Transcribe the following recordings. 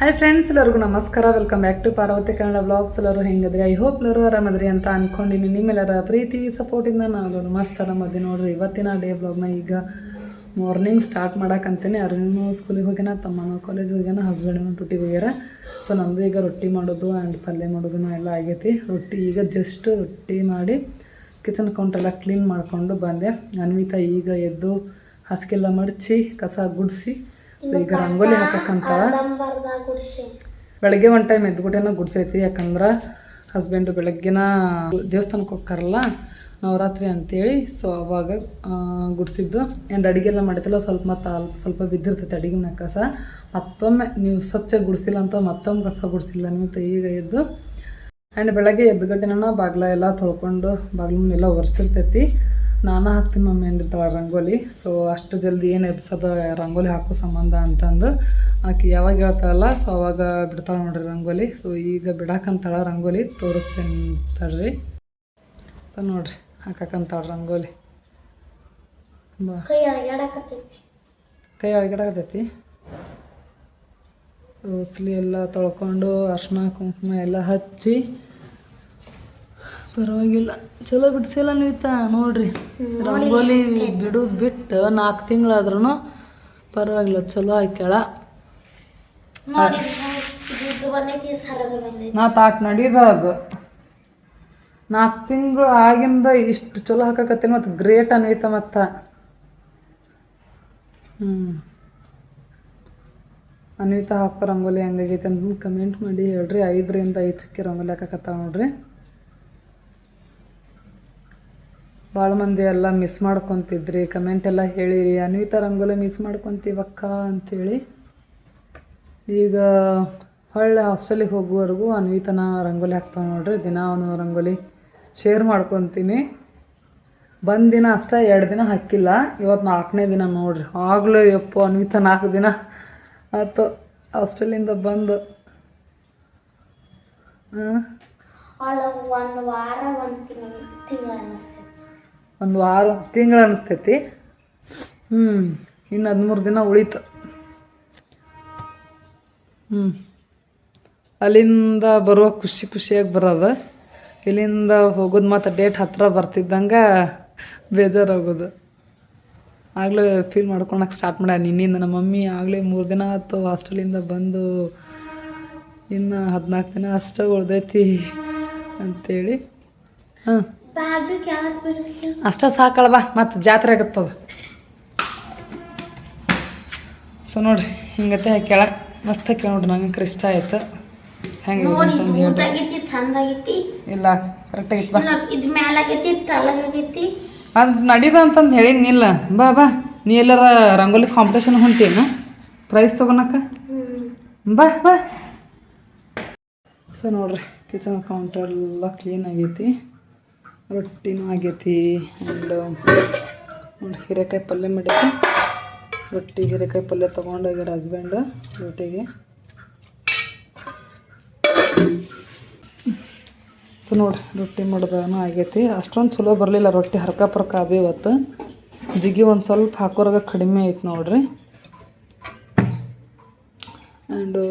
Hi friends ಎಲ್ಲರಿಗೂ ನಮಸ್ಕಾರ. Welcome back to Parvathi Kannada blogs ಎಲ್ಲರೂ ಹೆಂಗದ್ರಿ? ಐ ಹೋಪ್ ಎಲ್ಲರೂ ಆರಾಮದ್ರಿ ಅಂತ ಅನ್ಕೊಂಡಿನಿ. ನಿಮ್ಮೆಲ್ಲರ ಪ್ರೀತಿ ಸಪೋರ್ಟಿಂದ ನಾವು ಮಸ್ತ್ ಆರಾಮದಿ ನೋಡ್ರಿ. ಇವತ್ತಿನ ಡೇ ಬ್ಲಾಗ್ನ ಈಗ ಮಾರ್ನಿಂಗ್ ಸ್ಟಾರ್ಟ್ ಮಾಡಕ್ಕಂತೇನೆ ಅರುಣನು ಸ್ಕೂಲಿಗೆ ಹೋಗ್ಯಾನ? ತಮ್ಮನ ಕಾಲೇಜ್ ಹೋಗ್ಯಾನ? ಹಸ್ಬೆಂಡ್ ಡ್ಯೂಟಿಗೆ ಹೋಗ್ಯಾರ? ಸೊ ನಮ್ಮದು ಈಗ ರೊಟ್ಟಿ ಮಾಡೋದು ಆ್ಯಂಡ್ ಪಲ್ಯ ಮಾಡೋದು ಎಲ್ಲ ಆಗೈತಿ. ರೊಟ್ಟಿ ಈಗ ಜಸ್ಟ್ ರೊಟ್ಟಿ ಮಾಡಿ ಕಿಚನ್ ಕೌಂಟೆಲ್ಲ ಕ್ಲೀನ್ ಮಾಡಿಕೊಂಡು ಬಂದೆ. ಅನ್ವಿತಾ ಈಗ ಎದ್ದು ಹಾಸಿಗೆಲ್ಲ ಮಡಚಿ, ಕಸ ಗುಡಿಸಿ ಸೊ ಈಗ ರಂಗೋಲಿ ಹಾಕಕ್ಕಂತ ಬೆಳಗ್ಗೆ ಒಂದು ಟೈಮ್ ಎದ್ಬಿಟ್ಟೆನ ಗುಡ್ಸೈತಿ, ಯಾಕಂದ್ರೆ ಹಸ್ಬೆಂಡು ಬೆಳಗ್ಗೆನ ದೇವಸ್ಥಾನಕ್ಕೆ ಹೋಗ್ತಾರಲ್ಲ, ನವರಾತ್ರಿ ಅಂತೇಳಿ. ಸೊ ಅವಾಗ ಗುಡಿಸಿದ್ದು. ಆ್ಯಂಡ್ ಅಡುಗೆಲ್ಲ ಮಾಡಿದ್ದಲ್ಲ ಸ್ವಲ್ಪ ಮತ್ತು ಅಲ್ಪ ಸ್ವಲ್ಪ ಬಿದ್ದಿರ್ತೈತೆ ಅಡುಗೆ ಮನೆ ಕಸ. ಮತ್ತೊಮ್ಮೆ ನೀವು ಸ್ವಚ್ಛ ಗುಡಿಸಿಲ್ಲ ಅಂತ ಮತ್ತೊಮ್ಮೆ ಕಸ ಗುಡಿಸಿಲ್ಲ, ನೀವು ಈಗ ಎದ್ದು. ಆ್ಯಂಡ್ ಬೆಳಗ್ಗೆ ಎದ್ದುಗಟ್ಟಿನ ಬಾಗ್ಲ ಎಲ್ಲ ತೊಳ್ಕೊಂಡು ಬಾಗ್ಲ ಮುಂದೆಲ್ಲ ಒರೆಸಿರ್ತೈತಿ. ನಾನು ಹಾಕ್ತೀನಿ ಮಮ್ಮಿ ಅಂದಿರ್ತಾಳೆ ರಂಗೋಲಿ. ಸೊ ಅಷ್ಟು ಜಲ್ದಿ ಏನು ಎಬ್ಸೋದು ರಂಗೋಲಿ ಹಾಕೋ ಸಂಬಂಧ ಅಂತಂದು ಆಕೆ ಯಾವಾಗ ಹೇಳ್ತಾಳಲ್ಲ ಸೊ ಅವಾಗ ಬಿಡ್ತಾಳೆ ನೋಡ್ರಿ ರಂಗೋಲಿ. ಸೊ ಈಗ ಬಿಡಾಕಂತಾಳ ರಂಗೋಲಿ ತೋರಿಸ್ತೇನೆ ತಡ್ರಿ. ಸೊ ನೋಡ್ರಿ ಹಾಕಕ್ಕಂತಾಳ ರಂಗೋಲಿ. ಕೈ ಒಳಗಡಾಕತೈತಿ ಸೊ ಉಸ್ಲಿ ಎಲ್ಲ ತೊಳ್ಕೊಂಡು ಅರ್ಶಿನ ಕುಂಕುಮ ಎಲ್ಲ ಹಚ್ಚಿ ಪರವಾಗಿಲ್ಲ. ಚಲೋ ಬಿಡಿಸಿಲ್ಲ ನೀತ ನೋಡ್ರಿ. ರಂಗೋಲಿ ಬಿಡೋದು ಬಿಟ್ಟು ನಾಲ್ಕು ತಿಂಗಳಾದ್ರೂ ಪರವಾಗಿಲ್ಲ ಚಲೋ ಹಾಕ್ಯಾಳ ನಾ ತಾಟ್ ನಡೀದ ಅದು. ನಾಲ್ಕು ತಿಂಗಳು ಆಗಿಂದ ಇಷ್ಟು ಚಲೋ ಹಾಕಕತ್ತೀನಿ ಮತ್ತು ಗ್ರೇಟ್ ಅನ್ವಿತ ಮತ್ತು. ಹ್ಞೂ ಅನ್ವಿತಾ ಹಾಕೋ ರಂಗೋಲಿ ಹೆಂಗಾಗೈತೆ ಅಂತ ಕಮೆಂಟ್ ಮಾಡಿ ಹೇಳ್ರಿ. ಐದರಿಂದ ಐದು ಚಕ್ಕಿ ರಂಗೋಲಿ ಹಾಕಕತ್ತಾವ ನೋಡ್ರಿ. ಭಾಳ ಮಂದಿ ಎಲ್ಲ ಮಿಸ್ ಮಾಡ್ಕೊತಿದ್ರಿ ಕಮೆಂಟ್ ಎಲ್ಲ ಹೇಳಿರಿ. ಅನ್ವಿತಾ ರಂಗೋಲಿ ಮಿಸ್ ಮಾಡ್ಕೊತೀವಕ್ಕ ಅಂಥೇಳಿ ಈಗ ಹೊಳ್ಳೆ ಹಾಸ್ಟೆಲಿಗೆ ಹೋಗುವವರೆಗೂ ಅನ್ವಿತನ ರಂಗೋಲಿ ಹಾಕ್ತಾವೆ ನೋಡ್ರಿ. ದಿನ ಅವನು ರಂಗೋಲಿ ಶೇರ್ ಮಾಡ್ಕೊತೀನಿ. ಬಂದ ದಿನ ಅಷ್ಟೇ ಎರಡು ದಿನ ಹಾಕಿಲ್ಲ. ಇವತ್ತು ನಾಲ್ಕನೇ ದಿನ ನೋಡ್ರಿ. ಆಗಲೇ ಯಪ್ಪ, ಅನ್ವಿತ ನಾಲ್ಕು ದಿನ ಆಯ್ತು ಹಾಸ್ಟೆಲಿಂದ ಬಂದು. ಒಂದು ವಾರ, ಒಂದು ತಿಂಗಳು ಒಂದು ವಾರ, ತಿಂಗಳು ಅನಿಸ್ತೈತಿ. ಹ್ಞೂ ಇನ್ನು ಹದಿಮೂರು ದಿನ ಉಳಿತು. ಹ್ಞೂ ಅಲ್ಲಿಂದ ಬರುವ ಖುಷಿ ಖುಷಿಯಾಗಿ ಬರೋದು. ಇಲ್ಲಿಂದ ಹೋಗೋದು ಮತ್ತು ಡೇಟ್ ಹತ್ತಿರ ಬರ್ತಿದ್ದಂಗೆ ಬೇಜಾರಾಗೋದು. ಆಗಲೇ ಫೀಲ್ ಮಾಡ್ಕೊಳಕ್ಕೆ ಸ್ಟಾರ್ಟ್ ಮಾಡ. ನಿನ್ನಿಂದ ನಮ್ಮ ಮಮ್ಮಿ ಆಗಲೇ ಮೂರು ದಿನ ಆಯ್ತು ಹಾಸ್ಟೆಲಿಂದ ಬಂದು. ಇನ್ನು ಹದಿನಾಲ್ಕು ದಿನ ಅಷ್ಟೇ ಉಳ್ದೈತಿ ಅಂಥೇಳಿ ಹಾಂ. ಅಷ್ಟ ಸಾಕಳ ಬಾ ಮತ್ತು ಜಾತ್ರೆ ಆಗತ್ತದ. ಸೊ ನೋಡ್ರಿ ಹಿಂಗತೆ ಹಾಕ್ಯಾಳ ಮಸ್ತ್ ಹಾಕ್ಯಾಳ ನೋಡ್ರಿ ನಂಗೆ ಇಷ್ಟ ಆಯ್ತು. ಹೆಂಗೆ ಇಲ್ಲ ಕರೆಕ್ಟ್ ಆಗೈತಿ ಬಾ. ಇದು ಮ್ಯಾಲಾಗೈತಿ ತಲಗಾಗೈತಿ ಅದು ನಡೀದು ಅಂತಂದು ಹೇಳಿನಿಲ್ಲ ಬಾ ಬಾ. ನೀ ಎಲ್ಲಾರ ರಂಗೋಲಿ ಕಾಂಪಿಟೇಷನ್ ಹೊಂತೀನಿ ಪ್ರೈಸ್ ತೊಗೊಳಕ ಬಾ ಬಾ. ಸೊ ನೋಡ್ರಿ ಕಿಚನ್ ಕೌಂಟರ್ ಎಲ್ಲ ಕ್ಲೀನ್ ಆಗೈತಿ. ರೊಟ್ಟಿನೂ ಆಗೈತಿ ಆ್ಯಂಡ್ ಹೀರೆಕಾಯಿ ಪಲ್ಯ ಮಾಡೈತಿ ರೊಟ್ಟಿ ಹೀರೆಕಾಯಿ ಪಲ್ಯ ತೊಗೊಂಡೋಗ್ಯಾರ ಹಸ್ಬೆಂಡ್ ರೊಟ್ಟಿಗೆ ಸೊ ನೋಡಿ ರೊಟ್ಟಿ ಮಾಡೋದೂ ಆಗೈತಿ. ಅಷ್ಟೊಂದು ಚಲೋ ಬರಲಿಲ್ಲ ರೊಟ್ಟಿ ಹರ್ಕ ಪರ್ಕ ಅದು ಇವತ್ತು. ಜಿಗಿ ಒಂದು ಸ್ವಲ್ಪ ಹಾಕೋರಾಗ ಕಡಿಮೆ ಐತೆ ನೋಡ್ರಿ. ಆ್ಯಂಡು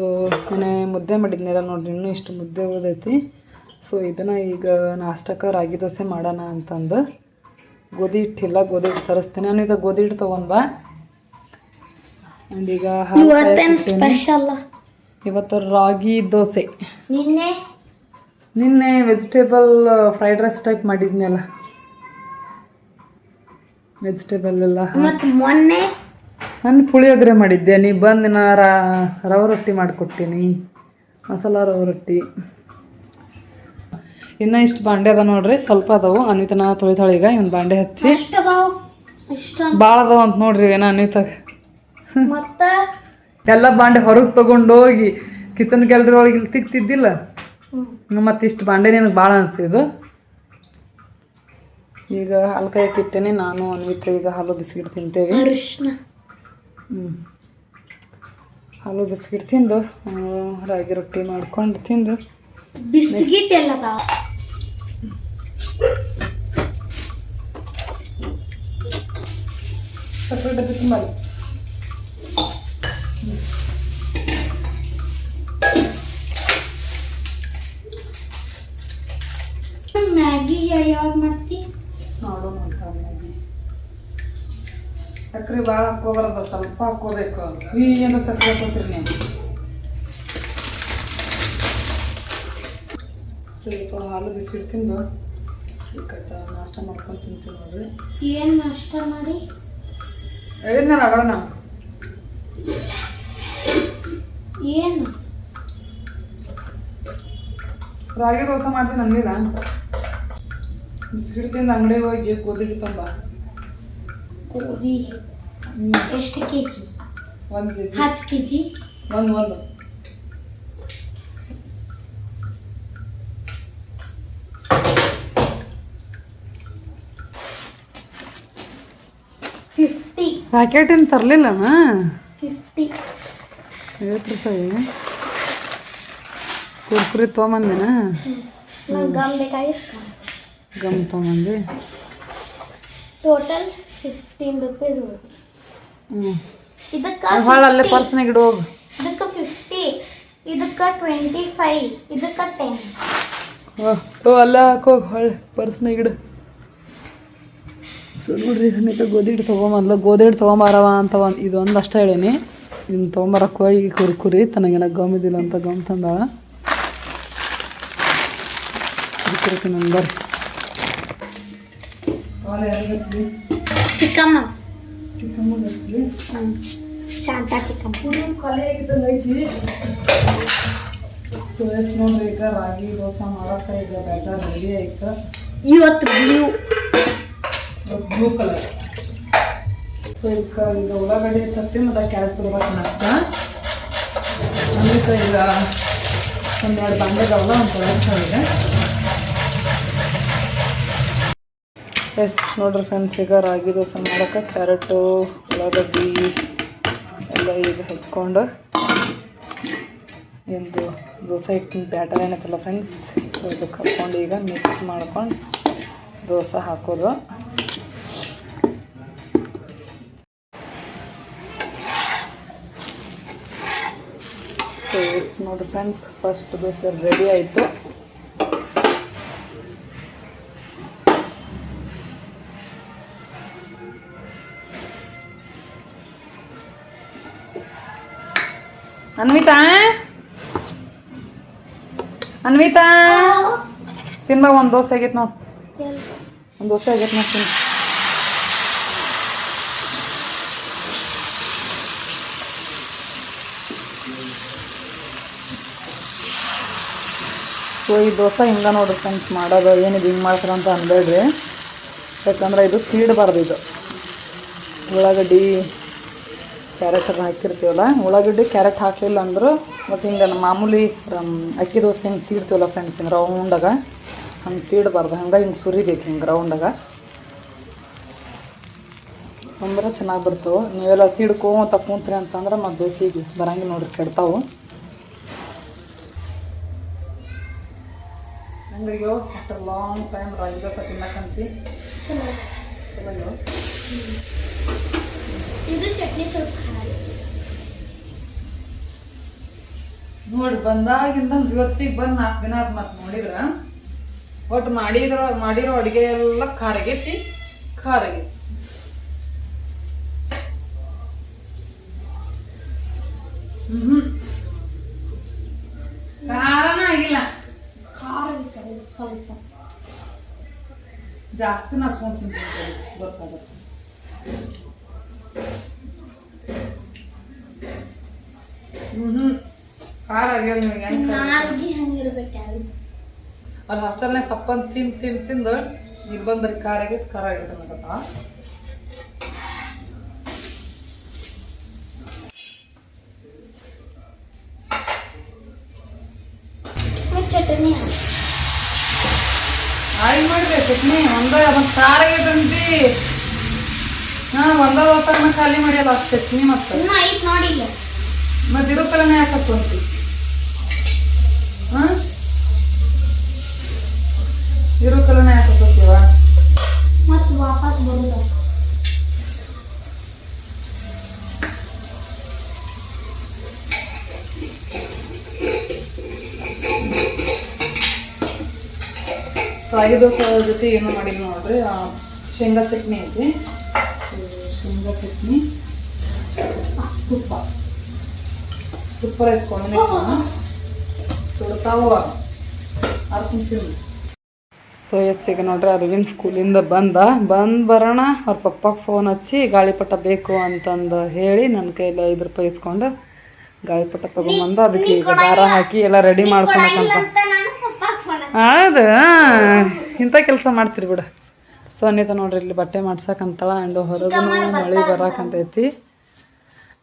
ಮನೆ ಮುದ್ದೆ ಮಾಡಿದ್ನಿಲ್ಲ ನೋಡ್ರಿ ಇನ್ನೂ ಇಷ್ಟು ಮುದ್ದೆ ಉಳ್ದೈತಿ. ಸೊ ಇದನ್ನು ಈಗ ನಾಷ್ಟಕ್ಕೆ ರಾಗಿ ದೋಸೆ ಮಾಡೋಣ ಅಂತಂದು. ಗೋಧಿ ಹಿಟ್ಟಿಲ್ಲ ಗೋಧಿ ಹಿಟ್ಟು ತರಿಸ್ತೀನಿ. ನಾನು ಇದು ಗೋಧಿ ಹಿಟ್ಟು ತೊಗೊಂಡ್ಬ. ಅಂಡ್ ಆ್ಯಂಡ್ ಈಗ ಇವತ್ತು ರಾಗಿ ದೋಸೆ. ನಿನ್ನೆ? ನಿನ್ನೆ ವೆಜಿಟೇಬಲ್ ಫ್ರೈಡ್ ರೈಸ್ ಟೈಪ್ ಮಾಡಿದ್ನಲ್ಲ ವೆಜಿಟೇಬಲ್ ಎಲ್ಲ ಮೊನ್ನೆ? ನಾನು ಪುಳಿಯೋಗರೆ ಮಾಡಿದ್ದೆ. ನೀ ಬಂದು ನಾ ರಾ- ರವೆ ರೊಟ್ಟಿ ಮಾಡಿಕೊಡ್ತೀನಿ. ಮಸಾಲ ರವೆ ರೊಟ್ಟಿ. ಇನ್ನೂ ಇಷ್ಟು ಬಾಂಡೆ ಅದ ನೋಡ್ರಿ ಸ್ವಲ್ಪ ಅದಾವು. ಅನ್ವಿತನ ತೊಳಿತಾಳೆ ಈಗ ಇವ್ನ ಬಾಂಡೆ ಹಚ್ಚಿ. ಬಾಳ ಅದಾವ? ಇಷ್ಟ ಭಾಳ ಅದಾವ ಅಂತ ನೋಡ್ರಿ ಏನ ಅನ್ವಿತಾಗ. ಮತ್ತ? ಎಲ್ಲ ಬಾಂಡೆ ಹೊರಗೆ ತಗೊಂಡೋಗಿ ಕಿಚನ್ ಗ್ಯಾಲರಿ ಒಳಗೆ ಇಲ್ಲಿ ತಿಕ್ತಿದ್ದಿಲ್ಲ. ಮತ್ತು ಇಷ್ಟು ಬಾಂಡೆ ನಿನಗೆ ಭಾಳ ಅನ್ಸಿದ್ದು ಈಗ ಹಾಲು ಕೈ ಇಟ್ಟೇನೆ ನಾನು ಅನ್ವಿತ ಈಗ ಹಾಲು ಬಿಸ್ಕಿಟ್ ತಿಂತೇವೆ. ಹ್ಞೂ ಹಾಲು ಬಿಸ್ಕಿಟ್ ತಿಂದು ರಾಗಿ ರೊಟ್ಟಿ ಮಾಡ್ಕೊಂಡು ತಿಂದು. ಬಿಸ್ಕಿಟ್ ಎಲ್ಲ ಸಕ್ಕರೆ ಡಬ್ಬಿ ತುಂಬ ಮ್ಯಾಗಿ ಯಾವಾಗ ಮಾಡ್ತಿ ಮಾಡೋಣ ಅಂತ ಮ್ಯಾಗಿ ಸಕ್ಕರೆ ಭಾಳ ಹಾಕೋಬಾರ್ದ ಸ್ವಲ್ಪ ಹಾಕೋಬೇಕು. ಏನು ಸಕ್ಕರೆ ಹಾಕೋತೀರಿ ನೀವು. ಸ್ವಲ್ಪ ಹಾಲು ಬಿಸ್ಕಿಟ್ ತಿಂದು. ಈ ಕಟ್ಟ ನಾಷ್ಟ ಮಾಡ್ಕೊಂಡು ತಿಂತೀವಿ ನೋಡ್ರಿ. ಏನು ನಾಷ್ಟ ಮಾಡಿ? ಹೇಳಿದ್ನ ಆಗಲ್ಲ ನಾವು ಏನು? ರಾಗಿ ದೋಸೆ ಮಾಡ್ತೀನಿ ಅಂದಿಲ್ಲ ಬಿಸ್ಕಿಟ್ ತಿಂದು ಅಂಗಡಿಗೆ ಹೋಗಿ ಗೋಧಿ ತುಂಬ ಗೋಧಿ ಎಷ್ಟು ಕೆ ಜಿ ಒಂದು ಕೆ ಜಿ ಹತ್ತು ಕೆ ಜಿ ಒಂದು ಒಂದು. ಫಿಫ್ಟಿ ಪ್ಯಾಕೆಟ್ ಏನು ತರಲಿಲ್ಲಮ್ಮ ಫಿಫ್ಟಿ ಐವತ್ತು ರೂಪಾಯಿ. ಕುರ್ಕುರಿ ತೊಗೊಂಬಂದಿನ? ಗಮ್ ಬೇಕಾಗಿತ್ತು. ಗಮ್ ತೊಗೊಂಬಂದು? ಟೋಟಲ್ ಫಿಫ್ಟೀನ್ ರುಪೀಸ್ ಹ್ಞೂ ಇದಕ್ಕೆ ಭಾಳ ಅಲ್ಲೇ ಪರ್ಸ್ನಾಗ ಇಡು ಹೋಗು ಇದಕ್ಕೆ ಫಿಫ್ಟಿ ಇದಕ್ಕೆ ಟ್ವೆಂಟಿ ಫೈವ್ ಇದಕ್ಕೆ ಟೆನ್ ಓ ಅಲ್ಲೇ ಹಾಕೋ ಹೊಳ್ಳೆ ಪರ್ಸ್ನಾಗ ಇಡು. ಸೊ ನೋಡ್ರಿ ಸಮೇತ ಗೋಧಿ ಹಿಟ್ಟು ತೊಗೊಂಬಂದ್ಲ ಗೋಧಿ ಹಿಟ್ಟು ತೊಗೊಂಬಾರವ ಅಂತ ಒಂದು ಇದೊಂದು ಒಂದು ಅಷ್ಟೇ ಹೇಳೀನಿ. ಇನ್ನು ತೊಗೊಂಬರಕ್ಕೆ ಹೋಗಿ ಕುರ್ಕುರಿ ತನಗೆಲ್ಲ ಗಮ್ ಇದ್ದಿಲ್ಲ ಅಂತ ಗಮ್ ತಂದಾಳ. ಕುರ್ಕುರಿ ಬರ್ರಿ. ಚಿಕ್ಕಮ್ಮ. ಚಿಕ್ಕಮ್ಮ ಶಾಂತ ಚಿಕ್ಕಮ್ಮ. ಖಾಲಿ ಆಗಿದ್ದಂಗೆ ಐತಿ. ಸೊ ಎಸ್ ನೋಡ್ರಿ ಈಗ ರಾಗಿ ದೋಸೆ ಮಾಡಕ್ಕೆ ಈಗ ಬ್ಯಾಟರ್ ರೆಡಿ ಆಯ್ತು. ಇವತ್ತು ಬ್ಲೂ ಕಲರ್ ಸೊ ಇದಕ್ಕೆ ಈಗ ಉಳ್ಳಾಗಡ್ಡಿ ಚಟ್ಟಿ ಮತ್ತು ಕ್ಯಾರೆಟ್ ತುರ್ಬೇಕು ನೆಕ್ಸ್ಟ್ ಅದಕ್ಕೆ ಈಗ ಒಂದೆರಡು ಬಂಡೆಗಳ ಒಂದು ಇದೆ ಎಸ್ ನೋಡ್ರಿ ಫ್ರೆಂಡ್ಸ್ ಈಗ ರಾಗಿ ದೋಸೆ ಮಾಡೋಕೆ ಕ್ಯಾರೆಟು ಉಳ್ಳಾಗಡ್ಡಿ ಎಲ್ಲ ಈಗ ಹೆಚ್ಕೊಂಡು ಎಂದು ದೋಸೆ ಹಿಟ್ಟಿನ ಬ್ಯಾಟರ್ ಏನೈತಲ್ಲ ಫ್ರೆಂಡ್ಸ್ ಸೊ ಇದಕ್ಕೆ ಹಾಕ್ಕೊಂಡು ಈಗ ಮಿಕ್ಸ್ ಮಾಡ್ಕೊಂಡು ದೋಸೆ ಹಾಕೋದು. ನೋಡಿ ಫ್ರೆಂಡ್ಸ್ ಫಸ್ಟ್ ದೋಸೆ ರೆಡಿ ಆಯಿತು. ಅನ್ವಿತಾ? ಅನ್ವಿತಾ? ತಿನ್ಬಾ ಒಂದು ದೋಸೆ ಆಗೈತೆ ನೋಡಿ. ಒಂದು ದೋಸೆ ಆಗೈತೆ ಮಾಡ್ತೀನಿ ಸೊ ಈ ದೋಸೆ ಹಿಂಗೆ ನೋಡ್ರಿ ಫ್ರೆಂಡ್ಸ್ ಮಾಡೋದು ಏನು ಹಿಂಗೆ ಮಾಡ್ತಾರೆ ಅಂತ ಅನ್ಬೇಡ್ರಿ. ಯಾಕಂದ್ರೆ ಇದು ಕೀಡಬಾರ್ದು ಇದು. ಉಳ್ಳಾಗಡ್ಡಿ, ಕ್ಯಾರೆಟ್ ಅದು ಹಾಕಿರ್ತೀವಲ್ಲ, ಉಳ್ಳಾಗಡ್ಡಿ, ಕ್ಯಾರೆಟ್ ಹಾಕಲಿಲ್ಲ ಅಂದರು ಮತ್ತು ಹಿಂಗೆ ಮಾಮೂಲಿ ಅಕ್ಕಿ ದೋಸೆ ಹಿಂಗೆ ಕೀಡ್ತೀವಲ್ಲ ಫ್ರೆಂಡ್ಸ್ ಹಿಂಗೆ ರೌಂಡಾಗ ಹಂಗೆ ತೀಡಬಾರ್ದು ಹಂಗೆ ಹಿಂಗೆ ಸುರಿಬೇಕು ಹಿಂಗೆ ಗ್ರೌಂಡಾಗ ಅಂದ್ರೆ ಚೆನ್ನಾಗಿ ಬರ್ತವೆ. ನೀವೆಲ್ಲ ತೀಡ್ಕೊಂತ ಕುಂತ್ರಿ ಅಂತಂದ್ರೆ ಮತ್ತು ಬೇಸಿಗೆ ಬರಂಗಿ ನೋಡ್ರಿ ಕೆಡ್ತಾವೆ. After long time ragi dosa ತಿನ್ನಕಂತಿ? ಚಲೋ. ಇದು ಚಟ್ನಿ ಸ್ವಲ್ಪ ಖಾರ. ನೋಡಿ ಬಂದಾಗಿಂದ ಇವತ್ತಿಗೆ ಬಂದು ನಾಲ್ಕು ದಿನ ಅದು ಮತ್ತೆ ನೋಡಿದ್ರ. ಒಟ್ಟು ಮಾಡಿರೋ ಮಾಡಿರೋ ಅಡುಗೆ ಎಲ್ಲ ಖಾರ ಖಾರಗೆ. ಖಾರ ಹ್ಮ್. ಖಾರನ ಆಗಿಲ್ಲ. ಖಾರ ಸ್ವಲ್ಪ. ಜಾಸ್ತಿ ನಚ್ಕೊಂಡ್ ತಿಂತೀನಿ ಗೊತ್ತಾಗುತ್ತೆ. ಹ್ಮ್ ಹ್ಮ್. ಖಾರ ಆಗಿಲ್ಲ ನಿಮಗೆ? ಹೆಂಗಿರ್ಬೇಕು. ಅಲ್ಲಿ ಹಾಸ್ಟೆಲ್ನಾಗ ಸಪ್ಪನ್ ತಿಂದು ತಿಂದು ತಿಂದು ಇಲ್ಲಿ ಬಂದು ಬರೀ ಖಾರ ಆಗೈತೆ ಖಾರ ಅನ್ನಕತ್ತ ಚಟ್ನಿ. ಆಯ್ತು ಚಟ್ನಿ. ಒಂದ ಒಂದು ಖಾರ ಆಗೈತಂತಿ ಹಾಂ ಒಂದ ದೋಸೆನ ಖಾಲಿ ಮಾಡಿಯಲ್ಲ ಅಷ್ಟು ಚಟ್ನಿ ಮತ್ತೆ. ನೋಡಿಲ್ಲ. ಮತ್ತೆ ಇದು ಕಲನೇ ಯಾಕಂತಿ ಹಾಂ? ಇರೋ ಕಲನೇ ಹಾಕತ್ತೀವ ಮತ್ತೆ ವಾಪಸ್ ಬರುದ ರಾಗಿ ದೋಸೆ ಜೊತೆ ಏನು ಮಾಡಿ ನೋಡ್ರಿ ಶೇಂಗಾ ಚಟ್ನಿ ಐತಿ ಶೇಂಗಾ ಚಟ್ನಿ. ತುಪ್ಪ. ಸೂಪರ್ ಐತೆ ಕಾಂಬಿನೇಷನ್ ಅರ್ಥ ಅರ್ಕೊಂತೀನಿ ಸೊ ಎಸ್ ಈಗ ನೋಡ್ರಿ ಅರವಿಂದ್ ಸ್ಕೂಲಿಂದ ಬಂದ. ಬಂದು ಬರೋಣ, ಅವ್ರ ಪಪ್ಪಗೆ ಫೋನ್ ಹಚ್ಚಿ ಗಾಳಿಪಟ ಬೇಕು ಅಂತಂದು ಹೇಳಿ ನನ್ನ ಕೈಯಲ್ಲಿ ಐದು ರೂಪಾಯಿ ಇಸ್ಕೊಂಡು ಗಾಳಿಪಟ ತಗೊಂಬಂದು ಅದಕ್ಕೆ ಈಗ ದಾರ ಹಾಕಿ ಎಲ್ಲ ರೆಡಿ ಫೋನ್ ಹೌದು? ಇಂಥ ಕೆಲಸ ಮಾಡ್ತೀರಿ ಬಿಡು. ಸೊ ಅನಿತ ನೋಡ್ರಿ, ಇಲ್ಲಿ ಬಟ್ಟೆ ಮಾಡ್ಸಕ್ಕಂತಳ ಆ್ಯಂಡ್ ಹೊರಗೂ ಮಳೆ ಬರಕ್ಕಂತೈತಿ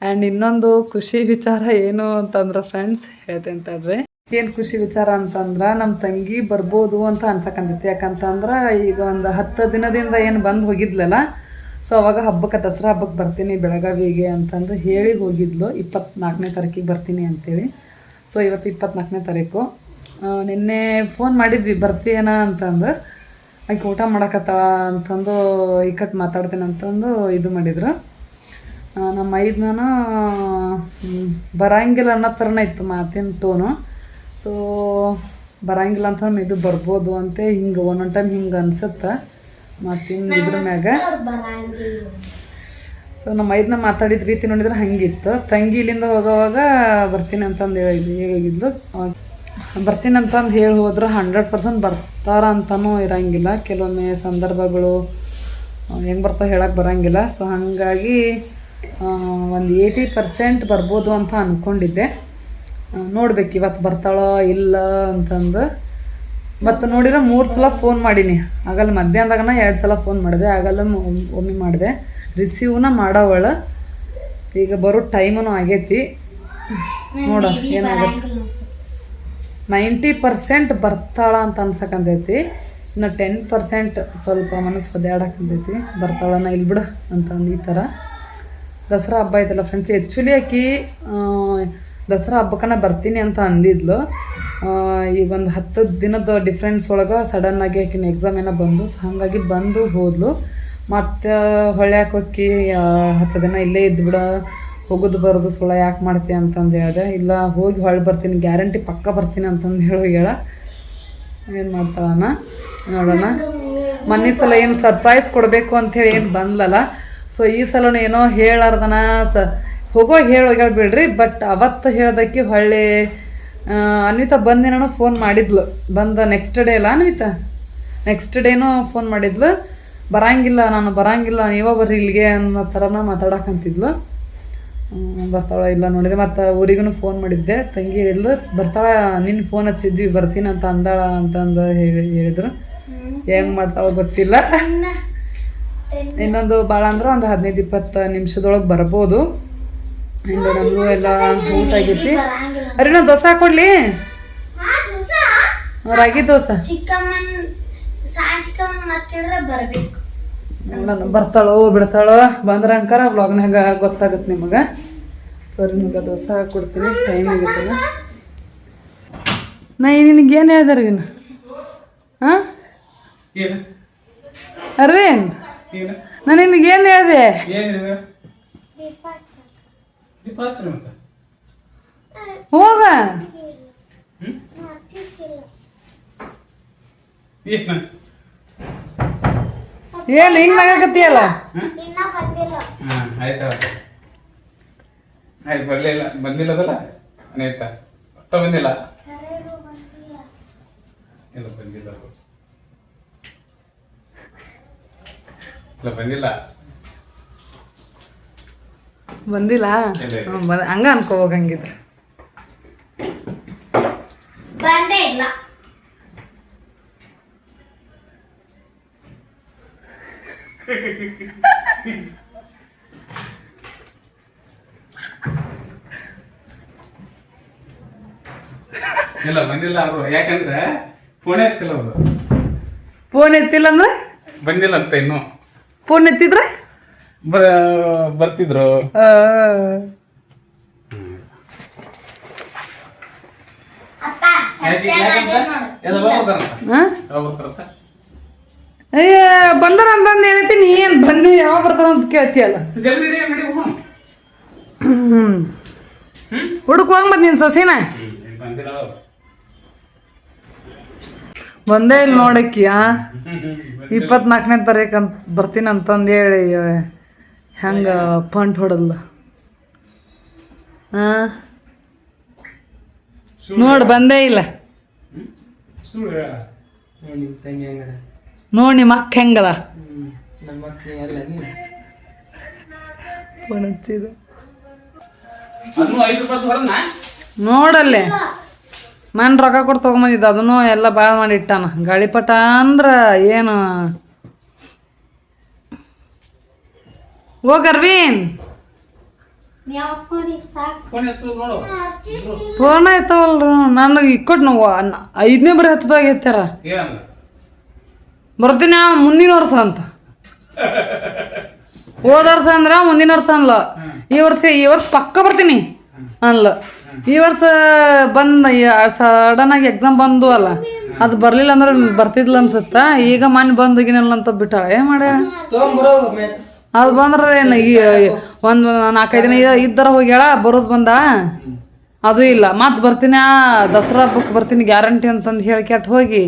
ಆ್ಯಂಡ್ ಇನ್ನೊಂದು ಖುಷಿ ವಿಚಾರ ಏನು ಅಂತಂದ್ರೆ ಫ್ರೆಂಡ್ಸ್ ಹೇಳ್ತೇನೆ ತಡ್ರಿ. ಏನು ಖುಷಿ ವಿಚಾರ ಅಂತಂದ್ರೆ ನಮ್ಮ ತಂಗಿ ಬರ್ಬೋದು ಅಂತ ಅನ್ಸಕ್ಕಂತೈತಿ ಯಾಕಂತಂದ್ರೆ ಈಗ ಒಂದು ಹತ್ತು ದಿನದಿಂದ ಏನು ಬಂದು ಹೋಗಿದ್ಲಲ್ಲ, ಸೊ ಅವಾಗ ಹಬ್ಬಕ್ಕೆ, ದಸರಾ ಹಬ್ಬಕ್ಕೆ ಬರ್ತೀನಿ ಬೆಳಗಾವಿಗೆ ಅಂತಂದು ಹೇಳಿ ಹೋಗಿದ್ಲು. ಇಪ್ಪತ್ನಾಲ್ಕನೇ ತಾರೀಕಿಗೆ ಬರ್ತೀನಿ ಅಂತೇಳಿ. ಸೊ ಇವತ್ತು ಇಪ್ಪತ್ನಾಲ್ಕನೇ ತಾರೀಕು. ನಿನ್ನೆ ಫೋನ್ ಮಾಡಿದ್ವಿ, ಬರ್ತೀಯನ ಅಂತಂದು. ಆಕೆ ಊಟ ಮಾಡಕತ್ತಾಳ ಅಂತಂದು ಇಕ್ಕಟ್ಟು ಮಾತಾಡ್ತೀನಿ ಅಂತಂದು ಇದು ಮಾಡಿದ್ರು. ನಮ್ಮ ಐದು ನಾನು ಬರಂಗಿಲ್ಲ ಅನ್ನೋ ಥರನೇ ಇತ್ತು ಮಾತಿನ ಟೋನು ಸೊ ಬರಂಗಿಲ್ಲ ಅಂತ ಇದು ಬರ್ಬೋದು ಅಂತ. ಹಿಂಗೆ ಒಂದೊಂದು ಟೈಮ್ ಹಿಂಗೆ ಅನ್ಸುತ್ತೆ. ಹಿಂಗೆ ಇದ್ರ ಮ್ಯಾಗ. ಸೊ ನಮ್ಮ ಐದನ್ನ ಮಾತಾಡಿದ ರೀತಿ ನೋಡಿದ್ರೆ ಹಂಗಿತ್ತು. ತಂಗಿ ಇಲ್ಲಿಂದ ಹೋಗೋವಾಗ ಬರ್ತೀನಿ ಅಂತಂದು ಹೇಳಿ ಹೇಳಿದ್ಲು. ಬರ್ತೀನಿ ಅಂತಂದು ಹೇಳಿ ಹೋದ್ರೆ ಹಂಡ್ರೆಡ್ ಪರ್ಸೆಂಟ್ ಬರ್ತಾರ ಅಂತಲೂ ಇರಂಗಿಲ್ಲ. ಕೆಲವೊಮ್ಮೆ ಸಂದರ್ಭಗಳು ಹೆಂಗೆ ಬರ್ತಾವೆ ಹೇಳಕ್ಕೆ ಬರಂಗಿಲ್ಲ. ಸೊ ಹಾಗಾಗಿ ಒಂದು ಏಯ್ಟಿ ಪರ್ಸೆಂಟ್ ಬರ್ಬೋದು ಅಂತ ಅಂದ್ಕೊಂಡಿದ್ದೆ ನೋಡ್ಬೇಕು ಇವತ್ತು ಬರ್ತಾಳೋ ಇಲ್ಲ ಅಂತಂದು. ಮತ್ತು ನೋಡಿರೋ ಮೂರು ಸಲ ಫೋನ್ ಮಾಡೀನಿ. ಆಗಲ್ಲ, ಮಧ್ಯಾಹ್ನದಾಗನ ಎರಡು ಸಲ ಫೋನ್ ಮಾಡಿದೆ. ಆಗಲ್ಲ ಒಮ್- ಒಮ್ಮೆ ಮಾಡಿದೆ. ರಿಸೀವ್ನ ಮಾಡವಳ. ಈಗ ಬರೋ ಟೈಮನು ಆಗೈತಿ. ನೋಡ, ಏನಾಗುತ್ತೆ. ನೈಂಟಿ ಪರ್ಸೆಂಟ್ ಬರ್ತಾಳ ಅಂತ ಅನ್ಸಕ್ಕಂತೈತಿ ಇನ್ನು ಟೆನ್ ಪರ್ಸೆಂಟ್ ಸ್ವಲ್ಪ ಮನಸ್ಸು ಒದ್ದಾಡಕ್ಕಂತೈತಿ ಬರ್ತಾಳನ ಇಲ್ಲ ಬಿಡು ಅಂತಂದು ಈ ಥರ ದಸರಾ ಹಬ್ಬ ಐತಲ್ಲ ಫ್ರೆಂಡ್ಸ್ ಆ್ಯಕ್ಚುಲಿ ಆಕಿ ದಸರಾ ಹಬ್ಬಕ್ಕನ ಬರ್ತೀನಿ ಅಂತ ಅಂದಿದ್ಲು. ಈಗ ಒಂದು ಹತ್ತು ದಿನದ ಡಿಫ್ರೆನ್ಸ್ ಒಳಗೆ ಸಡನ್ನಾಗಿ ಆಕಿನ ಎಕ್ಸಾಮ್ ಏನೋ ಬಂದು ಸೊ ಹಾಗಾಗಿ ಬಂದು ಹೋದ್ಲು. ಮತ್ತು ಹೊಳ್ಯಾಕೆ ಹೋಗಿ ಹತ್ತು ದಿನ ಇಲ್ಲೇ ಇದ್ಬಿಡ ಹೋಗೋದು ಬರೋದು ಸುಳ್ಳ ಯಾಕೆ ಮಾಡ್ತೀಯ ಅಂತಂದು ಹೇಳಿದೆ. ಇಲ್ಲ, ಹೋಗಿ ಹೊಳ್ಳಿ ಬರ್ತೀನಿ ಗ್ಯಾರಂಟಿ ಪಕ್ಕ ಬರ್ತೀನಿ ಅಂತಂದು ಹೇಳಿ, ಹೇಳ. ಏನು ಮಾಡ್ತಾಳಣ್ಣ ನೋಡೋಣ ಮೊನ್ನೆ ಸಲ ಏನು ಸರ್ಪ್ರೈಸ್ ಕೊಡಬೇಕು ಅಂಥೇಳಿ ಏನು ಬಂದ್ಲಲ್ಲ. ಸೊ ಈ ಸಲನು ಏನೋ ಹೇಳಾರ್ದನ ಸ ಹೋಗೋ ಹೇಳಿ ಹೋಗ್ಯಾಳ ಬಿಡ್ರಿ ಬಟ್ ಅವತ್ತು ಹೇಳ್ದಕ್ಕೆ ಹೊಳ್ಳಿ ಅನ್ವಿತಾ ಬಂದೇನೋ ಫೋನ್ ಮಾಡಿದ್ಲು. ಬಂದ ನೆಕ್ಸ್ಟ್ ಡೇ ಅಲ್ಲ ಅನ್ವಿತಾ? ನೆಕ್ಸ್ಟ್ ಡೇನೂ ಫೋನ್ ಮಾಡಿದ್ಲು. ಬರಂಗಿಲ್ಲ ನಾನು ಬರಂಗಿಲ್ಲ ನೀವ ಬರ್ರಿ ಇಲ್ಲಿಗೆ ಅನ್ನೋ ಥರನ ಮಾತಾಡಕಂತಿದ್ಲು. ಬರ್ತಾಳೆ ಇಲ್ಲ ನೋಡಿದೆ ಮತ್ತು ಊರಿಗೂ ಫೋನ್ ಮಾಡಿದ್ದೆ. ತಂಗಿ ಹೇಳಿದ್ಲು ಬರ್ತಾಳೆ ನಿನ್ನ ಫೋನ್ ಹಚ್ಚಿದ್ವಿ ಬರ್ತೀನಿ ಅಂತ ಅಂದಾಳ ಅಂತಂದು ಹೇಳಿ ಹೇಳಿದ್ರು. ಹೆಂಗೆ ಮಾಡ್ತಾಳೋ ಗೊತ್ತಿಲ್ಲ. ಇನ್ನೊಂದು ಭಾಳ ಅಂದ್ರೆ ಒಂದು ಹದಿನೈದು ಇಪ್ಪತ್ತು ನಿಮಿಷದೊಳಗೆ ಬರ್ಬೋದು. ನಮಗೂ ಎಲ್ಲ ಊಟ ಆಗೈತಿ ಅರಿಣ ದೋಸೆ ಕೊಡ್ಲಿ ರಾಗಿ ದೋಸೆ. ನೋಡೋಣ ಬರ್ತಾಳೋ ಬಿಡ್ತಾಳೋ? ಬಂದ್ರ ಅಂಕಾರ ಬ್ಲಾಗ್ನಾಗ ಗೊತ್ತಾಗುತ್ತೆ ನಿಮಗೆ. ಸರಿ ನಿಮ್ಗೆ ದೋಸೆ ಕೊಡ್ತೀನಿ ಟೈಮ್ ಆಗೈತಲ್ಲ ನಾ ನಿನಗೆ ಏನು ಹೇಳ್ದಾರ ವಿನ ಹಾಂ? ಏನು? ಅರವಿಂದ್? ಏನು? ನಾನು ನಿನಗೆ ಏನು ಹೇಳಿದೆ? ಹೋಗ. ಏನ್? ಹಿಂಗ್ ನಗಕತ್ತೀಯಲ್ಲ? ಆಯ್ತಾ ಆಯ್ತು. ಬರಲಿಲ್ಲ. ಬಂದಿಲ್ಲದಲ್ಲ ಆಯ್ತಾ? ಒಟ್ಟ ಕರೆದು ಬಂದಿಲ್ಲ? ಇಲ್ಲ ಬಂದಿಲ್ಲ. ಇಲ್ಲ ಬಂದಿಲ್ಲ. ಬಂದಿಲ್ಲ? ಹಂಗ ಅನ್ಕೋ ಹೋಗಂಗಿದ್ರೆ ಬಂದೇ ಇಲ್ಲ. ಇಲ್ಲ ಬಂದಿಲ್ಲ ಅವರು. ಯಾಕಂದ್ರೆ ಫೋನ್ ಎತ್ತಿಲ್ಲ ಅವರು. ಫೋನ್ ಎತ್ತಿಲ್ಲ ಅಂದ್ರೆ? ಬಂದಿಲ್ಲ ಅಂತ ಇನ್ನು. ಫೋನ್ ಎತ್ತಿದ್ರೆ? ಬರ್ತಿದ್ರು. ಅಯ್ಯ ಬಂದಾರ ಅಂತಂದು ಏನೈತಿ? ನೀ ಏನು ಬಂದು ಯಾವಾಗ ಬರ್ತಾರ ಅಂತ ಕೇಳ್ತೀಯಲ್ಲ. ಹುಡುಕ್ ಹೋಗ್ ನೀನು ಸಸಿನ. ಒಂದೇ ಬಂದೇ ಇಲ್ಲ ನೋಡಕ್ಕಿ ಆ ಇಪ್ಪತ್ನಾಲ್ಕನೇ ತಾರೀಕು ಅಂತ ಬರ್ತೀನಿ ಅಂತಂದು ಹೇಳಿ ಹೆಂಗೆ ಪಂಟ್ ಹೊಡಲ್ಲ ಹಾಂ ನೋಡಿ ಬಂದೇ ಇಲ್ಲ. ನೋಡಿ ನಿಮ್ಮ ಅಕ್ಕ ಹೆಂಗದ? ನೋಡಲ್ಲೇ. ಮನ್ ರೊಕ್ಕ ಕೊಟ್ಟು ತಗೊಂಬಂದಿದ್ದ ಅದನ್ನು ಎಲ್ಲ ಭಾಳ ಮಾಡಿ ಇಟ್ಟಾನ. ಗಾಳಿಪಟ ಅಂದ್ರ ಏನು ಹೋಗ್ ಅರ್ವಿನ್ ಫೋನ್ ಆಯ್ತವಲ್ರಿ ನನಗೆ ಇಕ್ಕೊಟ್ ನಾವು. ಐದನೇ ಬರೀ ಹತ್ತದಾಗ ಎತ್ತಾರ ಬರ್ತೀನಿ ಆ ಮುಂದಿನ ವರ್ಷ ಅಂತ. ಹೋದ ವರ್ಷ ಅಂದ್ರ ಮುಂದಿನ ವರ್ಷ ಅನ್ಲ. ಈ ವರ್ಷ ಈ ವರ್ಷ ಪಕ್ಕ ಬರ್ತೀನಿ ಅನ್ಲ. ಈ ವರ್ಷ ಬಂದ ಸಡನ್ ಆಗಿ ಎಕ್ಸಾಮ್ ಬಂದು ಅಲ್ಲ. ಅದು ಬರ್ಲಿಲ್ಲ ಅಂದ್ರೆ ಬರ್ತಿದ್ಲ ಅನ್ಸುತ್ತ? ಈಗ ಮನೆ ಬಂದಗಿನಲ್ಲ ಅಂತ ಬಿಟ್ಟಾಳ. ಏನ್ ಮಾಡ ತೊಗೊಂಬರೋಗು ಮ್ಯಾಚ್ ಅದು ಬಂದ್ರೆ ಏನು ಈ, ಒಂದು ನಾಲ್ಕೈದು ದಿನ ಇದ್ದ- ಹೋಗಿ ಹೋಗ್ಯಾಳ ಬರೋದು ಬಂದ. ಅದು ಇಲ್ಲ. ಮತ್ತೆ ಬರ್ತೀನಿ ದಸರಾ ಹಬ್ಬಕ್ಕೆ ಬರ್ತೀನಿ, ಗ್ಯಾರಂಟಿ ಅಂತಂದು ಹೇಳಿ ಕೆಟ್ಟು ಹೋಗಿ.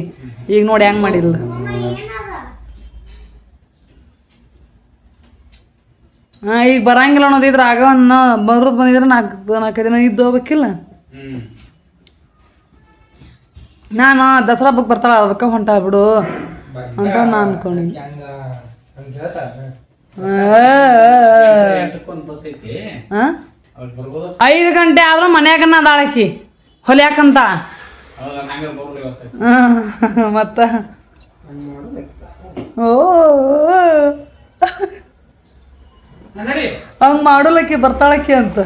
ಈಗ ನೋಡಿ ಹೆಂಗೆ ಮಾಡಿಲ್ಲ ಹಾಂ, ಈಗ ಬರಂಗಿಲ್ಲ ಅನ್ನೋದಿದ್ರೆ ಆಗ ಒಂದು ಬರೋದು ಬಂದಿದ್ರೆ ನಾಲ್ಕು ನಾಲ್ಕೈದು ದಿನ ಇದ್ದು ಹೋಗ್ಬೇಕಿಲ್ಲ. ನಾನು ದಸರಾ ಹಬ್ಬಕ್ಕೆ ಬರ್ತಾಳ, ಅದಕ್ಕೆ ಹೊಂಟ ಬಿಡು ಅಂತ ನಾನು ಅನ್ಕೊಂಡಿನಿ. ಐದು ಗಂಟೆ ಆದ್ರೂ ಮನ್ಯಾಗನ್ನ ಅದಾಳಕಿ ಹೊಲಿಯಾಕಂತ. ಮತ್ತ? ಹಂಗ ಓ ಹಂಗ್ ಮಾಡೋಲಕ್ಕಿ ಬರ್ತಾಳಕ್ಕಿ ಅಂತ.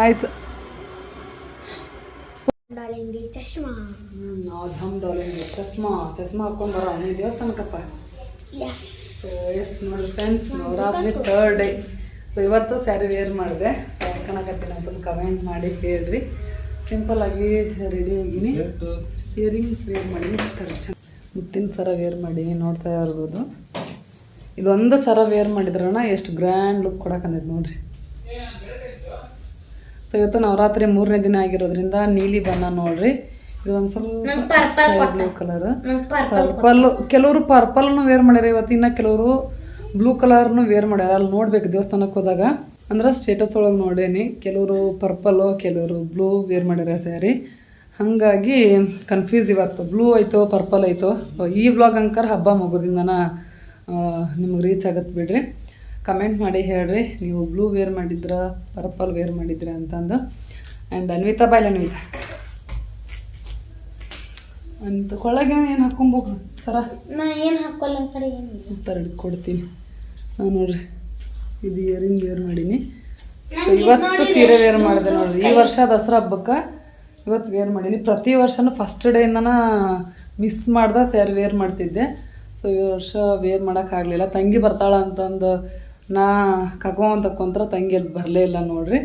ಆಯ್ತು. ಚಶ್ಮಾ. ಚಶ್ಮಾ ಚಸ್ಮಾ ಚಸ್ಮಾ ಹಾಕೊಂಡ್ ಬರೋ ದೇವಸ್ಥಾನಕ್ಕಪ್ಪ? ಎಸ್ ಸೊ ಎಸ್ ನೋಡಿ friends Navratri third day so ಇವತ್ತು ಸ್ಯಾರಿ ವೇರ್ ಮಾಡಿದೆ. ಕಣಕತ್ತೀನಿ ಅಂತಂದು ಕಮೆಂಟ್ ಮಾಡಿ ಕೇಳ್ರಿ ಸಿಂಪಲ್ ಆಗಿ ರೆಡಿ ಆಗಿನಿ. ಇಯರಿಂಗ್ಸ್ ವೇರ್ ಮಾಡೀನಿ ಥರ ಮುತ್ತಿನ ಸರ ವೇರ್ ಮಾಡೀನಿ, ನೋಡ್ತಾ ಇರ್ಬೋದು. ಇದೊಂದು ಸರ ವೇರ್ ಮಾಡಿದ್ರಣ ಎಷ್ಟು ಗ್ರ್ಯಾಂಡ್ ಲುಕ್ ಕೊಡಕಂದಿದ್ದು ನೋಡ್ರಿ. ಸೊ ಇವತ್ತು ನವರಾತ್ರಿ ಮೂರನೇ ದಿನ ಆಗಿರೋದ್ರಿಂದ ನೀಲಿ ಬಣ್ಣ ನೋಡ್ರಿ. ಇದು ಒಂದು ಸ್ವಲ್ಪ ಬ್ಲೂ ಕಲರ್ ಪರ್ಪಲ್ ಕೆಲವರು ಪರ್ಪಲ್ನು ವೇರ್ ಮಾಡ್ಯಾರ ಇವತ್ತು ಇನ್ನು ಕೆಲವರು ಬ್ಲೂ ಕಲರ್ನು ವೇರ್ ಮಾಡ್ಯಾರ. ಅಲ್ಲಿ ನೋಡ್ಬೇಕು ದೇವಸ್ಥಾನಕ್ಕೆ ಹೋದಾಗ. ಅಂದ್ರೆ ಸ್ಟೇಟಸ್ ಒಳಗೆ ನೋಡೇನಿ. ಕೆಲವರು ಪರ್ಪಲ್ಲು ಕೆಲವರು ಬ್ಲೂ ವೇರ್ ಮಾಡ್ಯಾರ ಸ್ಯಾರಿ ಹಾಗಾಗಿ ಕನ್ಫ್ಯೂಸ್ ಇವತ್ತು. ಬ್ಲೂ ಐತೋ ಪರ್ಪಲ್ ಐತೋ. ಈ ವ್ಲಾಗ್ ಅಂಕರ್ ಹಬ್ಬ ಮಗುದಿಂದನ ನಿಮ್ಗೆ ರೀಚ್ ಆಗತ್ತೆ ಬಿಡ್ರಿ. ಕಮೆಂಟ್ ಮಾಡಿ ಹೇಳ್ರಿ. ನೀವು ಬ್ಲೂ ವೇರ್ ಮಾಡಿದ್ರ ಪರ್ಪಲ್ ವೇರ್ ಮಾಡಿದ್ರ ಅಂತಂದು. And Anvita bye Anvita. ಅಂತ. ಕೊಳಗೆ ಏನು ಹಾಕೊಂಬೋದು ಸರ? ನಾ ಏನು ಹಾಕೊಲ್ಲ ನಮ್ಮ ಕಡೆ ಏನು ತರಡಿ ಕೊಡ್ತೀನಿ. ಹಾಂ ನೋಡ್ರಿ ಇದು ಇಯರಿಂಗ್ ವೇರ್ ಮಾಡೀನಿ. ಇವತ್ತು ಸೀರೆ ವೇರ್ ಮಾಡಿದೆ ನೋಡ್ರಿ. ಈ ವರ್ಷ ದಸರಾ ಹಬ್ಬಕ್ಕೆ ಇವತ್ತು ವೇರ್ ಮಾಡೀನಿ. ಪ್ರತಿ ವರ್ಷನೂ ಫಸ್ಟ್ ಡೇನ ಮಿಸ್ ಮಾಡ್ದೆ ಸ್ಯಾರಿ ವೇರ್ ಮಾಡ್ತಿದ್ದೆ. ಸೊ ಈ ವರ್ಷ ವೇರ್ ಮಾಡೋಕ್ಕಾಗಲಿಲ್ಲ ತಂಗಿ ಬರ್ತಾಳ ಅಂತಂದು ನಾ ಕಕೊಂತ ಕುಂತ್ರ ತಂಗಿ ಅಲ್ಲಿ ಬರಲೇ ಇಲ್ಲ ನೋಡ್ರಿ.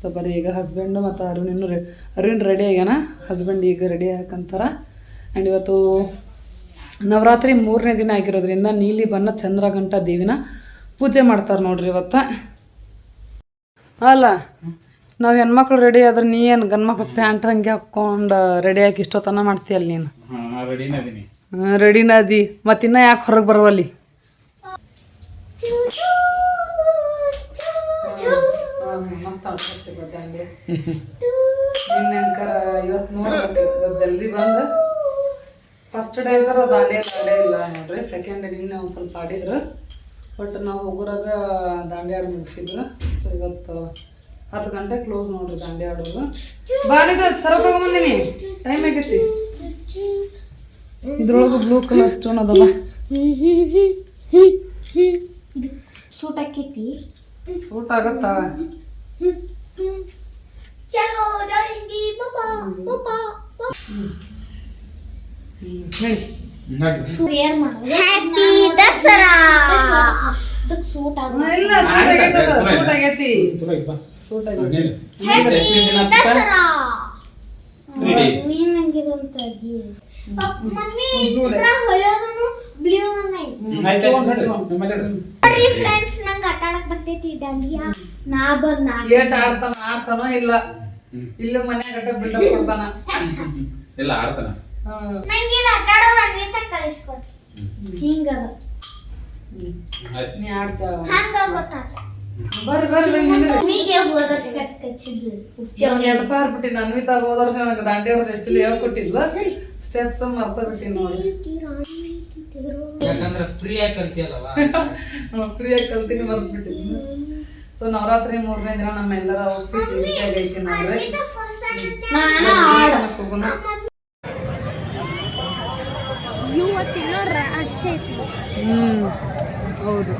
ಸೊ ಬರೀ ಈಗ ಹಸ್ಬೆಂಡು ಮತ್ತು ಅರುಣ್ ಇನ್ನೂ ರೆ ಅರುಣ್ ರೆಡಿ ಆಗ್ಯಾನ? ಹಸ್ಬೆಂಡ್ ಈಗ ರೆಡಿ ಹಾಕಂತಾರ. ಆ್ಯಂಡ್ ಇವತ್ತು ನವರಾತ್ರಿ ಮೂರನೇ ದಿನ ಆಗಿರೋದ್ರಿಂದ ನೀಲಿ ಬಣ್ಣ ಚಂದ್ರಗಂಟ ದೇವಿನ ಪೂಜೆ ಮಾಡ್ತಾರೆ ನೋಡ್ರಿ ಇವತ್ತು. ಅಲ್ಲ ನಾವು ಹೆಣ್ಮಕ್ಳು ರೆಡಿ ಆದ್ರೆ ನೀ ಏನು ಗಂಡ್ಮಕ್ಳು ಪ್ಯಾಂಟ್ ಹಂಗೆ ಹಾಕೊಂಡು ರೆಡಿ ಆಗಿ ಇಷ್ಟೊತ್ತನ ಮಾಡ್ತೀಯಲ್ಲ ನೀನು? ಹಾ ರೆಡಿನ ಅದೀನಿ. ರೆಡಿನ ಅದಿ. ಮತ್ತಿನ್ನ ಯಾಕೆ ಹೊರಗೆ ಬರವಲ್ಲಿ? ಇವತ್ತು ನೋಡ್ಬೇಕು ಜಲ್ದಿ ಬಂದು. ಫಸ್ಟ್ ಡೇ ದಾಂಡೆ ದಾಂಡೆ ಇಲ್ಲ ನೋಡ್ರಿ ಸೆಕೆಂಡ್ ಡೇ ನಿನ್ನೆ ಒಂದು ಸ್ವಲ್ಪ ಆಡಿದ್ರು. ಬಟ್ ನಾವು ಹೋಗೋರಾಗ ದಾಂಡೆ ಆಡಿ ಮುಗಿಸಿದ್ರು. ಸೊ ಇವತ್ತು ಹತ್ತು ಗಂಟೆ ಕ್ಲೋಸ್ ನೋಡ್ರಿ ದಾಂಡೆ ಆಡೋದು ಬಾರಿದ ಸರ ತಗೊಂಬಂದಿನಿ ಟೈಮ್ ಆಗೈತಿ. ಇದ್ರೊಳಗೆ ಬ್ಲೂ ಕಲರ್ ಸ್ಟೋನ್ ಅದಲ್ಲ ಸೂಟ್ ಆಕೈತಿ ಸೂಟ್ ಆಗತ್ತಾ? ಚಲೋ ಪಾಪಾ ಪಾಪಾ ಹ್ಯಾಪಿ ದಸರಾ ಅದಕ್ಕೆ ಸೂಟ್ ಆಗ ಇಲ್ಲ ಸೂಟ್ ಆಗೈತದ ಸೂಟ್ ಆಗೈತಿ. ಸೂಟ್ ಆಗೈತಿ. Happy Dasara Three days. ನೀನ್ ಮಮ್ಮಿ ಬ್ಲೂ ಫ್ರೆಂಡ್ಸ್ ನಂಗೆ ಆಟ ಆಡಕ್ ಬರ್ತೈತಿ ಡಂಡಿಯಾ ನಾ ಬಂದ್ ನಾ ಏಟ್ ಆಡ್ತಾನ ಆಡ್ತಾನೋ ಇಲ್ಲ. ಇಲ್ಲ ಮನ್ಯಾಗ ಗಟ್ಟ ಬಿಟ್ಟ ಕೊಡ್ತಾನ. ಇಲ್ಲ ಆಡ್ತಾನ. ನಂಗೆ ಇದು ಅನ್ವಿತ ಹಿಂಗದ ನೀ ಆಡ್ತಾವ ಹಂಗ ಗೊತ್ತಾತ. ಬರ್ರಿ ಬರ್ರಿ ಬರ್ರಿ ನಿಂದ್ರಿ. ಮಮ್ಮಿಗೆ ಹೋದರ್ಸ್ ಕಟ್ ಕಚ್ಚಿದ್ಲು ಇವ್ನ್ ನೆನಪ ಆಗ್ಬಿಟ್ಟಿನಿ ಅನ್ವಿತಾ ಹೋದ ವರ್ಷ ನನಗೆ ದಾಂಡಿ ಹೊಡೆದು ಹೆಚ್ಚಲಿ ಹೇಳ್ಕೊಟ್ಟಿಲ್ಲ ಸ್ಟೆಪ್ಸ್ ಮರ್ತ ಬಿಟ್ಟಿನಿ ನೋಡ್ರಿ ಯಾಕಂದ್ರೆ ಫ್ರೀ ಆಗಿ ಕಲ್ತಿಯಲ್ಲವ? ಫ್ರೀಯಾಗಿ ಕಲ್ತೀನಿ ಮರ್ತ್ ಸೊ ನವರಾತ್ರಿ ಮೂರನೇ ದಿನ ನಮ್ಮೆಲ್ಲರ ಔಟ್ಫಿಟ್ ಐತಿ ನೋಡ್ರಿ ನಾನು ಆಡ ಜನಕ್ ಹೋಗೋಣ. ಇವತ್ತಿನ ರಾಶಿ ಐತಿ ಹ್ಮ್ ಹೌದು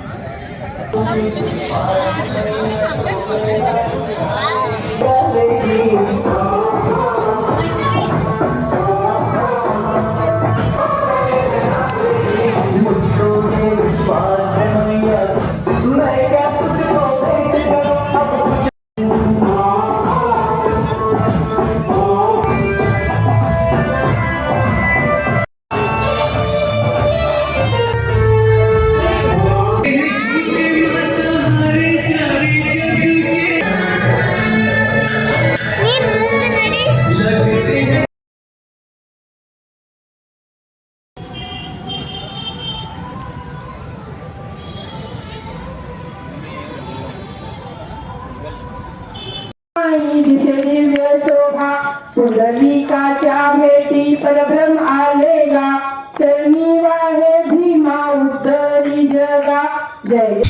दिव्य शोभा पुंडलिकाच्या भेटी परब्रह्म आलेगा चरणी वाहे भीमा उद्धरी जगा जय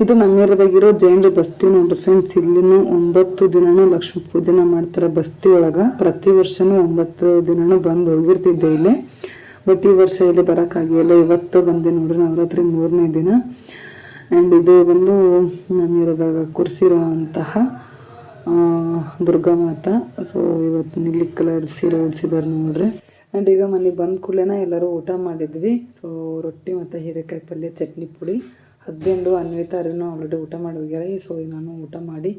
ಇದು ನಮ್ಮೇರದಾಗಿರೋ ಜೈನರ ಬಸ್ತಿ ನೋಡ್ರಿ ಫ್ರೆಂಡ್ಸ್ ಇಲ್ಲಿನೂ ಒಂಬತ್ತು ದಿನನೂ ಲಕ್ಷ್ಮೀ ಪೂಜೆನ ಮಾಡ್ತಾರೆ ಬಸ್ತಿ ಒಳಗ ಪ್ರತಿ ವರ್ಷನೂ ಒಂಬತ್ತು ದಿನನೂ ಬಂದು ಹೋಗಿರ್ತಿದ್ದೆ ಇಲ್ಲಿ ಈ ವರ್ಷ ಇಲ್ಲಿ ಬರೋಕ್ಕಾಗಿಲ್ಲ ಇವತ್ತು ಬಂದೆ ನೋಡ್ರಿ, ನವರಾತ್ರಿ ಮೂರನೇ ದಿನ. ಆ್ಯಂಡ್ ಇದು ಬಂದು ನಮ್ಮೇರದಾಗ ಅಂತಹ ದುರ್ಗಾ ಮಾತಾ. ಸೊ ಇವತ್ತು ನೀಲಿ ಕಲರ್ ಸೀರೆ ಉಡ್ಸಿದ್ದಾರೆ ನೋಡ್ರಿ. ಆ್ಯಂಡ್ ಈಗ ಮನೆಗೆ ಬಂದ ಕೂಡಲೇ ಎಲ್ಲರೂ ಊಟ ಮಾಡಿದ್ವಿ. ಸೊ ರೊಟ್ಟಿ ಮತ್ತು ಹೀರೆಕಾಯಿ ಪಲ್ಯ, ಚಟ್ನಿ ಪುಡಿ. ಹಸ್ಬೆಂಡು ಅನ್ವಿತಾರನು ಆಲ್ರೆಡಿ ಊಟ ಮಾಡಿ ಹೋಗ್ಯಾರ. ಸೊ ನಾನು ಊಟ ಮಾಡಿ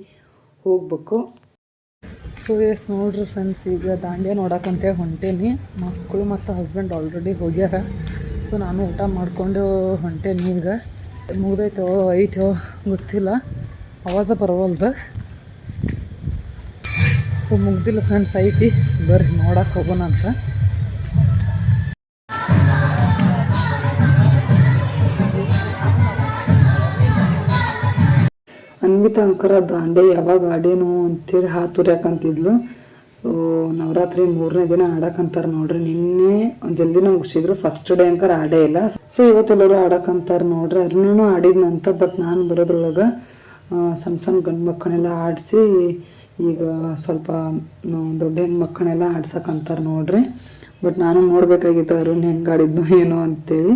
ಹೋಗ್ಬೇಕು. ಸೊ ಎಸ್ ನೋಡ್ರಿ ಫ್ರೆಂಡ್ಸ್ ಈಗ ದಾಂಡ್ಯ ನೋಡಕ್ಕಂತೆ ಹೊಂಟೇನಿ. ಮಕ್ಕಳು ಮತ್ತು ಹಸ್ಬೆಂಡ್ ಆಲ್ರೆಡಿ ಹೋಗ್ಯಾರ. ಸೊ ನಾನು ಊಟ ಮಾಡಿಕೊಂಡು ಹೊಂಟೇನಿ ಈಗ. ಮುಗ್ದೈತೋ, ಐತೋ, ಗೊತ್ತಿಲ್ಲ. ಆವಾಜ ಬರವಲ್ದು. ಸೊ ಮುಗ್ದಿಲ್ಲ ಫ್ರೆಂಡ್ಸ್ ಐತಿ. ಬರ್ರಿ ನೋಡಕ್ಕೆ ಹೋಗೋಣ ಅಂತ ಅನ್ವಿತಾ ಅಂಕರ ದಾಂಡೆ ಯಾವಾಗ ಆಡೇನು ಅಂತೇಳಿ ಹಾತುರ್ಯಾಕಂತಿದ್ಲು ನವರಾತ್ರಿ ಮೂರನೇ ದಿನ ಆಡಕ್ಕಂತಾರೆ ನೋಡ್ರಿ. ನಿನ್ನೆ ಜಲ್ದಿನ ಮುಗಿಸಿದ್ರು. ಫಸ್ಟ್ ಡೇ ಅಂಕರ್ ಆಡೇ ಇಲ್ಲ. ಸೊ ಇವತ್ತೆಲ್ಲರೂ ಆಡಕ್ಕಂತಾರೆ ನೋಡ್ರಿ. ಅರ್ನೂ ಆಡಿದ್ನಂತ ಬಟ್ ನಾನು ಬರೋದ್ರೊಳಗೆ ಸಣ್ಣ ಸಣ್ಣ ಗಂಡು ಮಕ್ಕಳೆಲ್ಲ ಆಡಿಸಿ, ಈಗ ಸ್ವಲ್ಪ ದೊಡ್ಡ ಹೆಣ್ಣು ಮಕ್ಕಳೆಲ್ಲ ಆಡ್ಸಕ್ಕಂತಾರೆ ನೋಡ್ರಿ. ಬಟ್ ನಾನು ನೋಡ್ಬೇಕಾಗಿತ್ತು ಅರುಣ್ ಹೆಂಗೆ ಆಡಿದ್ನು ಏನೋ ಅಂತೇಳಿ.